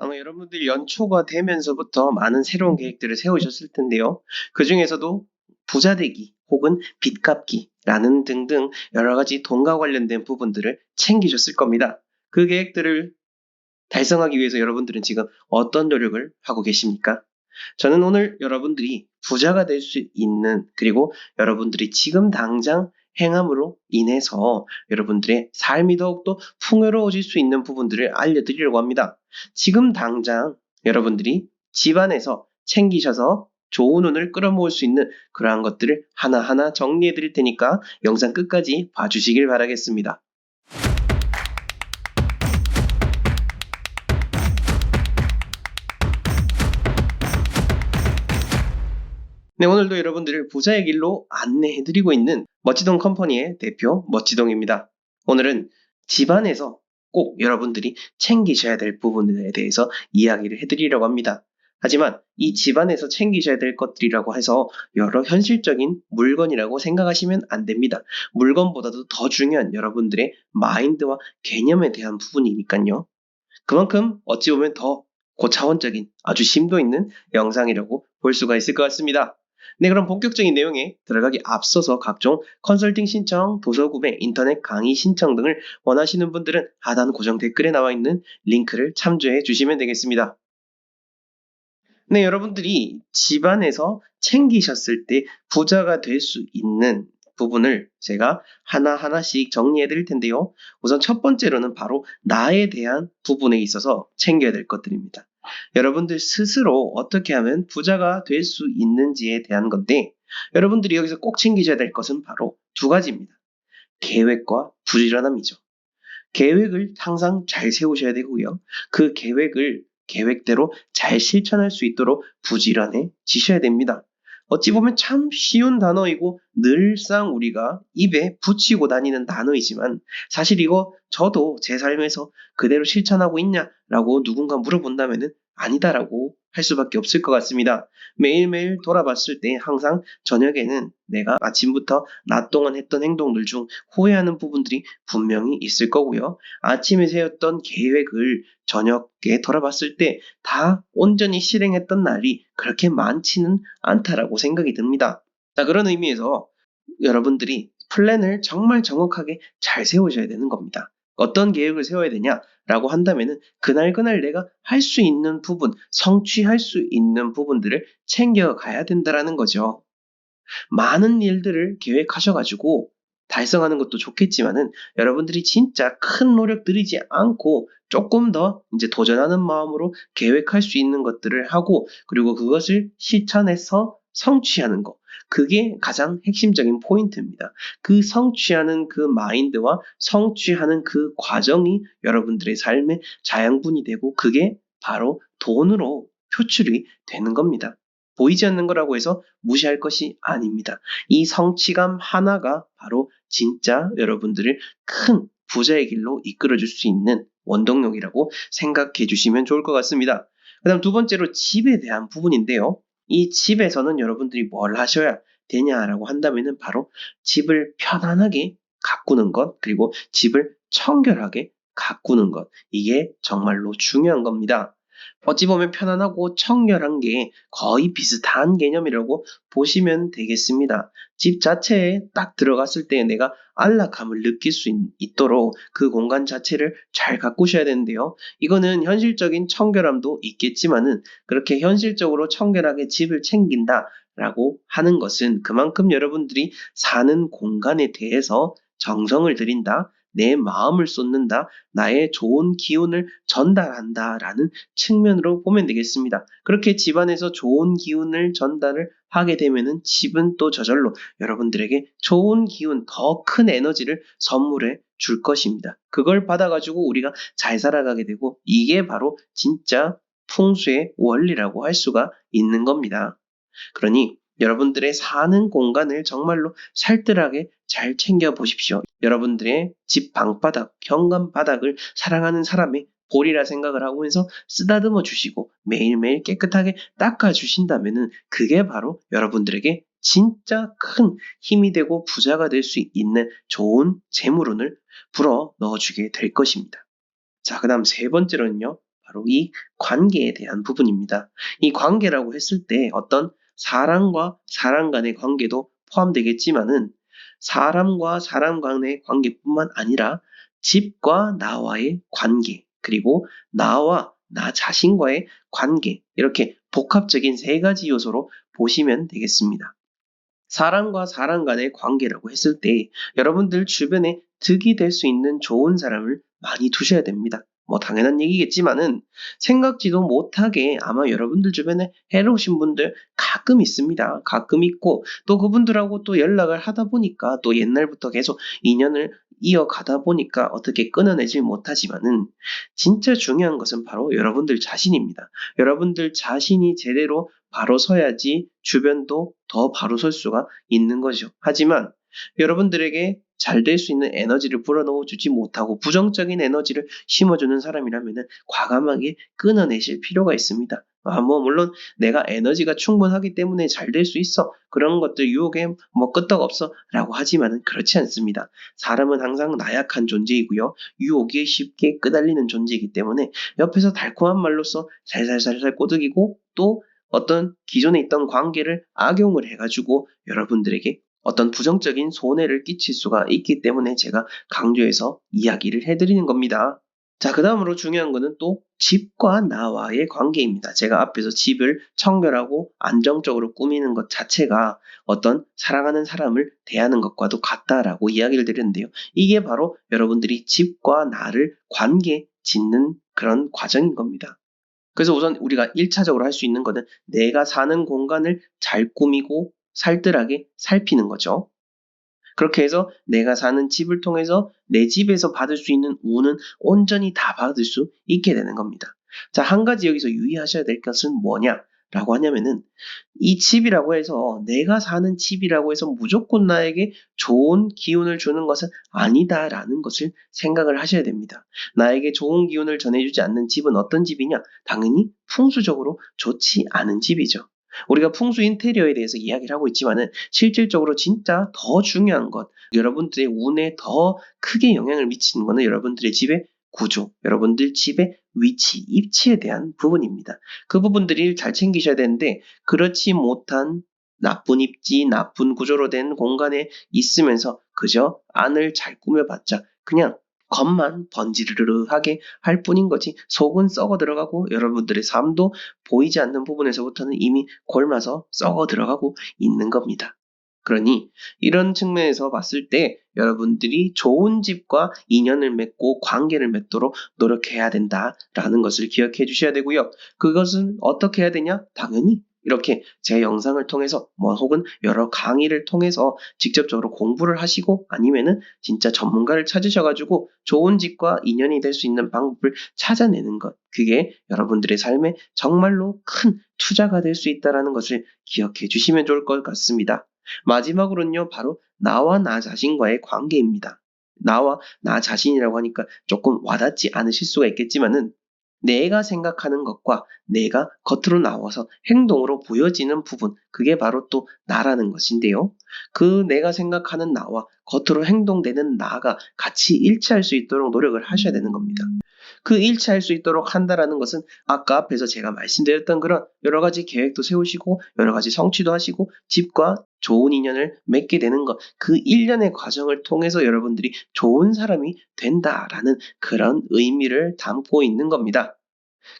아마 여러분들 연초가 되면서부터 많은 새로운 계획들을 세우셨을 텐데요. 그 중에서도 부자 되기 혹은 빚 갚기라는 등등 여러 가지 돈과 관련된 부분들을 챙기셨을 겁니다. 그 계획들을 달성하기 위해서 여러분들은 지금 어떤 노력을 하고 계십니까? 저는 오늘 여러분들이 부자가 될 수 있는 그리고 여러분들이 지금 당장 행함으로 인해서 여러분들의 삶이 더욱더 풍요로워질 수 있는 부분들을 알려드리려고 합니다. 지금 당장 여러분들이 집안에서 챙기셔서 좋은 운을 끌어모을 수 있는 그러한 것들을 하나하나 정리해 드릴 테니까 영상 끝까지 봐주시길 바라겠습니다. 네, 오늘도 여러분들을 부자의 길로 안내해 드리고 있는 멋지동 컴퍼니의 대표 멋지동입니다. 오늘은 집안에서 꼭 여러분들이 챙기셔야 될 부분에 대해서 이야기를 해드리려고 합니다. 하지만 이 집안에서 챙기셔야 될 것들이라고 해서 여러 현실적인 물건이라고 생각하시면 안 됩니다. 물건보다도 더 중요한 여러분들의 마인드와 개념에 대한 부분이니까요. 그만큼 어찌 보면 더 고차원적인 아주 심도 있는 영상이라고 볼 수가 있을 것 같습니다. 네, 그럼 본격적인 내용에 들어가기 앞서서 각종 컨설팅 신청, 도서 구매, 인터넷 강의 신청 등을 원하시는 분들은 하단 고정 댓글에 나와 있는 링크를 참조해 주시면 되겠습니다. 네, 여러분들이 집안에서 챙기셨을 때 부자가 될 수 있는 부분을 제가 하나하나씩 정리해 드릴 텐데요. 우선 첫 번째로는 바로 나에 대한 부분에 있어서 챙겨야 될 것들입니다. 여러분들 스스로 어떻게 하면 부자가 될 수 있는지에 대한 건데, 여러분들이 여기서 꼭 챙기셔야 될 것은 바로 두 가지입니다. 계획과 부지런함이죠. 계획을 항상 잘 세우셔야 되고요. 그 계획을 계획대로 잘 실천할 수 있도록 부지런해지셔야 됩니다. 어찌 보면 참 쉬운 단어이고 늘상 우리가 입에 붙이고 다니는 단어이지만 사실 이거 저도 제 삶에서 그대로 실천하고 있냐라고 누군가 물어본다면 아니다라고 할 수밖에 없을 것 같습니다. 매일매일 돌아봤을 때 항상 저녁에는 내가 아침부터 낮 동안 했던 행동들 중 후회하는 부분들이 분명히 있을 거고요. 아침에 세웠던 계획을 저녁에 돌아봤을 때 다 온전히 실행했던 날이 그렇게 많지는 않다라고 생각이 듭니다. 자, 그런 의미에서 여러분들이 플랜을 정말 정확하게 잘 세우셔야 되는 겁니다. 어떤 계획을 세워야 되냐라고 한다면은 그날 그날 내가 할 수 있는 부분, 성취할 수 있는 부분들을 챙겨가야 된다라는 거죠. 많은 일들을 계획하셔가지고 달성하는 것도 좋겠지만은 여러분들이 진짜 큰 노력 들이지 않고 조금 더 이제 도전하는 마음으로 계획할 수 있는 것들을 하고 그리고 그것을 실천해서 성취하는 것. 그게 가장 핵심적인 포인트입니다. 그 성취하는 그 마인드와 성취하는 그 과정이 여러분들의 삶의 자양분이 되고 그게 바로 돈으로 표출이 되는 겁니다. 보이지 않는 거라고 해서 무시할 것이 아닙니다. 이 성취감 하나가 바로 진짜 여러분들을 큰 부자의 길로 이끌어 줄 수 있는 원동력이라고 생각해 주시면 좋을 것 같습니다. 그 다음 두 번째로 집에 대한 부분인데요. 이 집에서는 여러분들이 뭘 하셔야 되냐라고 한다면은 바로 집을 편안하게 가꾸는 것, 그리고 집을 청결하게 가꾸는 것. 이게 정말로 중요한 겁니다. 어찌 보면 편안하고 청결한 게 거의 비슷한 개념이라고 보시면 되겠습니다. 집 자체에 딱 들어갔을 때 내가 안락함을 느낄 수 있, 도록그 공간 자체를 잘 가꾸셔야 되는데요. 이거는 현실적인 청결함도 있겠지만은 그렇게 현실적으로 청결하게 집을 챙긴다 라고 하는 것은 그만큼 여러분들이 사는 공간에 대해서 정성을 들인다, 내 마음을 쏟는다, 나의 좋은 기운을 전달한다 라는 측면으로 보면 되겠습니다. 그렇게 집안에서 좋은 기운을 전달을 하게 되면은 집은 또 저절로 여러분들에게 좋은 기운, 더 큰 에너지를 선물해 줄 것입니다. 그걸 받아가지고 우리가 잘 살아가게 되고 이게 바로 진짜 풍수의 원리라고 할 수가 있는 겁니다. 그러니 여러분들의 사는 공간을 정말로 살뜰하게 잘 챙겨 보십시오. 여러분들의 집 방바닥, 현관 바닥을 사랑하는 사람의 볼이라 생각을 하면서 쓰다듬어 주시고 매일매일 깨끗하게 닦아 주신다면은 그게 바로 여러분들에게 진짜 큰 힘이 되고 부자가 될 수 있는 좋은 재물운을 불어 넣어주게 될 것입니다. 자, 그 다음 세 번째로는요. 바로 이 관계에 대한 부분입니다. 이 관계라고 했을 때 어떤 사람과 사람 간의 관계도 포함되겠지만은 사람과 사람 간의 관계뿐만 아니라 집과 나와의 관계, 그리고 나와 나 자신과의 관계, 이렇게 복합적인 세 가지 요소로 보시면 되겠습니다. 사람과 사람 간의 관계라고 했을 때 여러분들 주변에 득이 될 수 있는 좋은 사람을 많이 두셔야 됩니다. 뭐 당연한 얘기겠지만은 생각지도 못하게 아마 여러분들 주변에 해로우신 분들 가끔 있습니다. 가끔 있고 또 그분들하고 또 연락을 하다 보니까 또 옛날부터 계속 인연을 이어가다 보니까 어떻게 끊어내질 못하지만은 진짜 중요한 것은 바로 여러분들 자신입니다. 여러분들 자신이 제대로 바로 서야지 주변도 더 바로 설 수가 있는 거죠. 하지만 여러분들에게 잘 될 수 있는 에너지를 불어넣어 주지 못하고 부정적인 에너지를 심어주는 사람이라면 과감하게 끊어내실 필요가 있습니다. 아, 뭐, 물론 내가 에너지가 충분하기 때문에 잘 될 수 있어. 그런 것들 유혹에 뭐 끄떡 없어. 라고 하지만은 그렇지 않습니다. 사람은 항상 나약한 존재이고요. 유혹에 쉽게 끄달리는 존재이기 때문에 옆에서 달콤한 말로써 살살살살 꼬드기고 또 어떤 기존에 있던 관계를 악용을 해가지고 여러분들에게 어떤 부정적인 손해를 끼칠 수가 있기 때문에 제가 강조해서 이야기를 해드리는 겁니다. 자, 그 다음으로 중요한 거는 또 집과 나와의 관계입니다. 제가 앞에서 집을 청결하고 안정적으로 꾸미는 것 자체가 어떤 사랑하는 사람을 대하는 것과도 같다라고 이야기를 드렸는데요. 이게 바로 여러분들이 집과 나를 관계 짓는 그런 과정인 겁니다. 그래서 우선 우리가 1차적으로 할 수 있는 것은 내가 사는 공간을 잘 꾸미고 살뜰하게 살피는 거죠. 그렇게 해서 내가 사는 집을 통해서 내 집에서 받을 수 있는 운은 온전히 다 받을 수 있게 되는 겁니다. 자, 한 가지 여기서 유의하셔야 될 것은 뭐냐? 라고 하냐면은 이 집이라고 해서 내가 사는 집이라고 해서 무조건 나에게 좋은 기운을 주는 것은 아니다라는 것을 생각을 하셔야 됩니다. 나에게 좋은 기운을 전해주지 않는 집은 어떤 집이냐? 당연히 풍수적으로 좋지 않은 집이죠. 우리가 풍수 인테리어에 대해서 이야기를 하고 있지만은 실질적으로 진짜 더 중요한 것, 여러분들의 운에 더 크게 영향을 미치는 것은 여러분들의 집의 구조, 여러분들 집의 위치, 입지에 대한 부분입니다. 그 부분들이 잘 챙기셔야 되는데 그렇지 못한 나쁜 입지, 나쁜 구조로 된 공간에 있으면서 그저 안을 잘 꾸며봤자 그냥 겉만 번지르르하게 할 뿐인 거지 속은 썩어 들어가고 여러분들의 삶도 보이지 않는 부분에서부터는 이미 골마서 썩어 들어가고 있는 겁니다. 그러니 이런 측면에서 봤을 때 여러분들이 좋은 집과 인연을 맺고 관계를 맺도록 노력해야 된다라는 것을 기억해 주셔야 되고요. 그것은 어떻게 해야 되냐? 당연히 이렇게 제 영상을 통해서 뭐 혹은 여러 강의를 통해서 직접적으로 공부를 하시고 아니면은 진짜 전문가를 찾으셔가지고 좋은 집과 인연이 될 수 있는 방법을 찾아내는 것 그게 여러분들의 삶에 정말로 큰 투자가 될 수 있다라는 것을 기억해 주시면 좋을 것 같습니다. 마지막으로는요 바로 나와 나 자신과의 관계입니다. 나와 나 자신이라고 하니까 조금 와닿지 않으실 수가 있겠지만은 내가 생각하는 것과 내가 겉으로 나와서 행동으로 보여지는 부분, 그게 바로 또 나라는 것인데요. 그 내가 생각하는 나와 겉으로 행동되는 나가 같이 일치할 수 있도록 노력을 하셔야 되는 겁니다. 그 일치할 수 있도록 한다라는 것은 아까 앞에서 제가 말씀드렸던 그런 여러 가지 계획도 세우시고 여러 가지 성취도 하시고 집과 좋은 인연을 맺게 되는 것, 그 일련의 과정을 통해서 여러분들이 좋은 사람이 된다라는 그런 의미를 담고 있는 겁니다.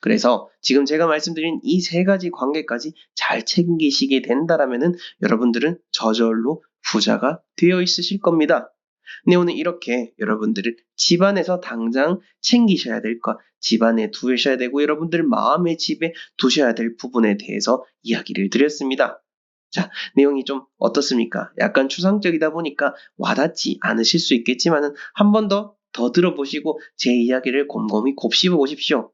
그래서 지금 제가 말씀드린 이 세 가지 관계까지 잘 챙기시게 된다라면은 여러분들은 저절로 부자가 되어 있으실 겁니다. 네, 오늘 이렇게 여러분들을 집안에서 당장 챙기셔야 될 것, 집안에 두셔야 되고 여러분들 마음의 집에 두셔야 될 부분에 대해서 이야기를 드렸습니다. 자, 내용이 좀 어떻습니까? 약간 추상적이다 보니까 와닿지 않으실 수 있겠지만은 한 번 더 더 들어보시고 제 이야기를 곰곰이 곱씹어 보십시오.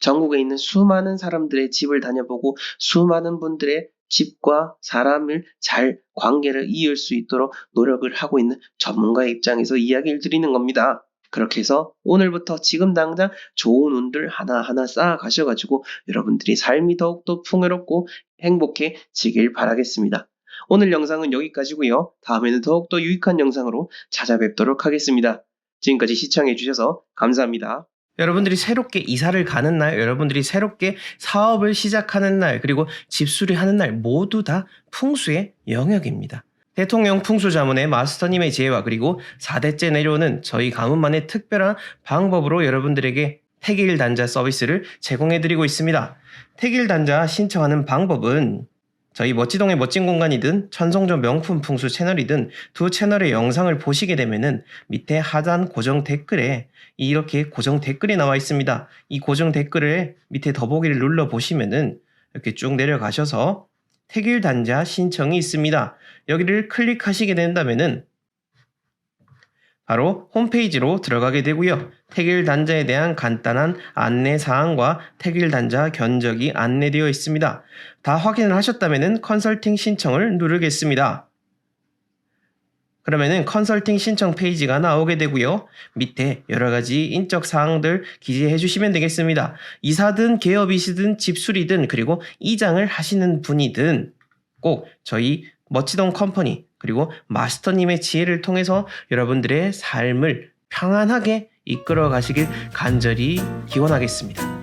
전국에 있는 수많은 사람들의 집을 다녀보고 수많은 분들의 집과 사람을 잘 관계를 이을 수 있도록 노력을 하고 있는 전문가의 입장에서 이야기를 드리는 겁니다. 그렇게 해서 오늘부터 지금 당장 좋은 운들 하나하나 쌓아 가셔가지고 여러분들이 삶이 더욱더 풍요롭고 행복해지길 바라겠습니다. 오늘 영상은 여기까지고요. 다음에는 더욱더 유익한 영상으로 찾아뵙도록 하겠습니다. 지금까지 시청해주셔서 감사합니다. 여러분들이 새롭게 이사를 가는 날, 여러분들이 새롭게 사업을 시작하는 날, 그리고 집 수리 하는 날 모두 다 풍수의 영역입니다. 대통령 풍수 자문의 마스터님의 지혜와 그리고 4대째 내려오는 저희 가문만의 특별한 방법으로 여러분들에게 택일 단자 서비스를 제공해드리고 있습니다. 택일 단자 신청하는 방법은 저희 멋지동의 멋진 공간이든 천성조 명품 풍수 채널이든 두 채널의 영상을 보시게 되면은 밑에 하단 고정 댓글에 이렇게 고정 댓글이 나와 있습니다. 이 고정 댓글을 밑에 더보기를 눌러 보시면은 이렇게 쭉 내려가셔서 택일 단자 신청이 있습니다. 여기를 클릭하시게 된다면은 바로 홈페이지로 들어가게 되고요. 택일 단자에 대한 간단한 안내 사항과 택일 단자 견적이 안내되어 있습니다. 다 확인을 하셨다면은 컨설팅 신청을 누르겠습니다. 그러면은 컨설팅 신청 페이지가 나오게 되고요. 밑에 여러 가지 인적 사항들 기재해 주시면 되겠습니다. 이사든 개업이시든 집수리든 그리고 이장을 하시는 분이든 꼭 저희 멋지동 컴퍼니 그리고 마스터님의 지혜를 통해서 여러분들의 삶을 평안하게 이끌어 가시길 간절히 기원하겠습니다.